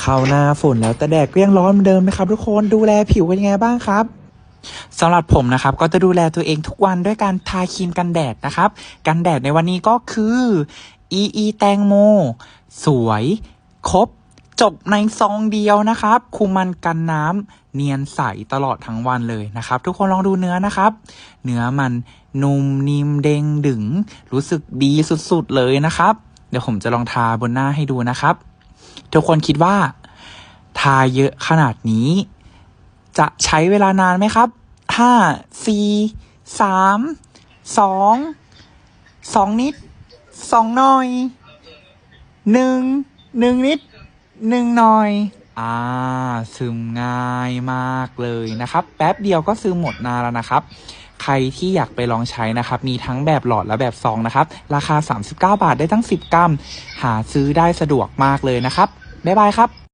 เข้าหน้าฝนแล้วแต่แดดก็ยังร้อนเหมือนเดิมนะครับทุกคนดูแลผิวเป็นยังไงบ้างครับสำหรับผมนะครับก็จะดูแลตัวเองทุกวันด้วยการทาครีมกันแดดนะครับ กันแดดในวันนี้ก็คือ EE แตงโม สวย ครบ จบในซองเดียวนะครับ คุมมันกันน้ำเนียนใสตลอดทั้งวันเลยนะครับ ทุกคนลองดูเนื้อนะครับ เนื้อมันนุ่มนิ่มเด้งดึง รู้สึกดีสุดๆเลยนะครับ เดี๋ยวผมจะลองทาบนหน้าให้ดูนะครับ ทุกคนคิดว่า ทาเยอะขนาดนี้ จะใช้เวลานานไหมครับห้าสี่สามสองสองนิดสองหน่อยหนึ่งหนึ่งนิดหนึ่งหน่อย อ่า ซึมง่ายมากเลยนะครับ แป๊บเดียวก็ซึมหมดนานแล้วนะครับ ใครที่อยากไปลองใช้นะครับ มีทั้งแบบหลอดและแบบซองนะครับ ราคา 39 บาทได้ทั้ง 10 กรัม หาซื้อได้สะดวกมากเลยนะครับ บ๊ายบายครับ